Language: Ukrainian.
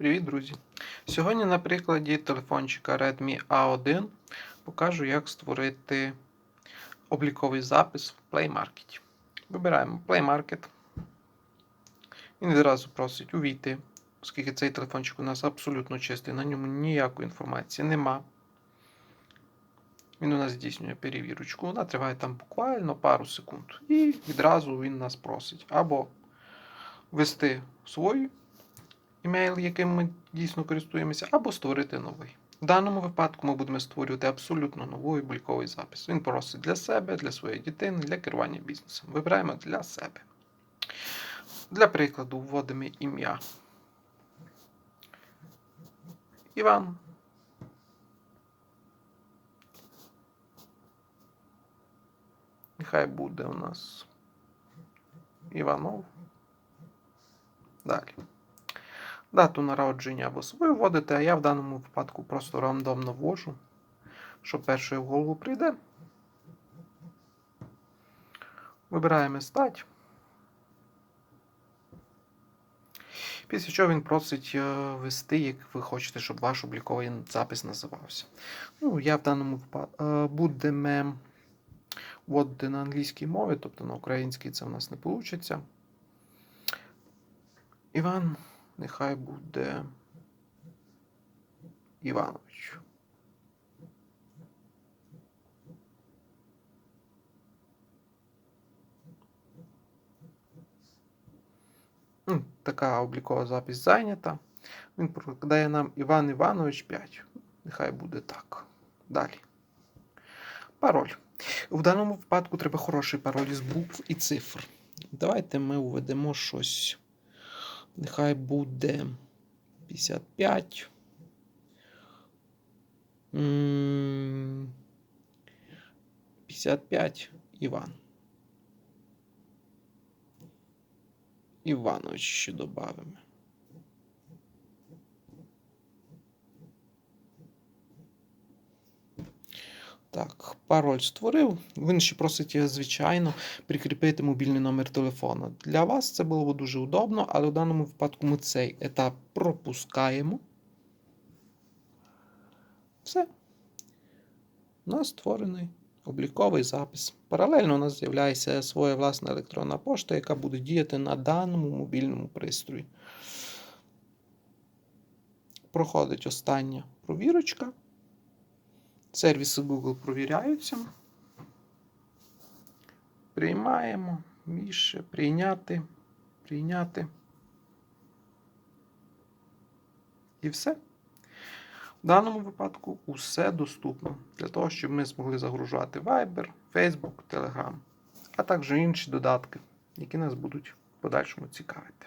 Привіт, друзі! Сьогодні на прикладі телефончика Redmi A1 покажу, як створити обліковий запис в Play Market. Вибираємо Play Market. Він відразу просить увійти, оскільки цей телефончик у нас абсолютно чистий, на ньому ніякої інформації нема. Він у нас здійснює перевірочку. Вона триває там буквально пару секунд. І відразу він нас просить або ввести свою імейл, яким ми дійсно користуємося, або створити новий. В даному випадку ми будемо створювати абсолютно новий обліковий запис. Він просить для себе, для своєї дитини, для керування бізнесом. Вибираємо для себе. Для прикладу, вводимо ім'я. Іван. Нехай буде у нас Іванов. Далі. Дату народження або свою вводите, а я в даному випадку просто рандомно ввожу, що першою в голову прийде. Вибираємо стать. Після чого він просить е, ввести, як ви хочете, щоб ваш обліковий запис називався. Ну, я в даному випадку будемо вводити на англійській мові, тобто на українській це в нас не вийде. Іван, нехай буде Іванович. Така облікова запись зайнята. Він прокладає нам Іван Іванович 5. Нехай буде так. Далі. Пароль. В даному випадку треба хороший пароль із букв і цифр. Давайте ми введемо щось. Нехай буде 55. М, 55 Іван. Іванович ще додамо. Так, пароль створив. Він ще просить, звичайно, прикріпити мобільний номер телефону. Для вас це було б дуже удобно, але в даному випадку ми цей етап пропускаємо. Все. У нас створений обліковий запис. Паралельно у нас з'являється своя власна електронна пошта, яка буде діяти на даному мобільному пристрої. Проходить остання провірочка. Сервіси Google провіряються. Приймаємо. Більше прийняти, прийняти. І все. В даному випадку усе доступно для того, щоб ми змогли загружати Viber, Facebook, Telegram, а також інші додатки, які нас будуть в подальшому цікавити.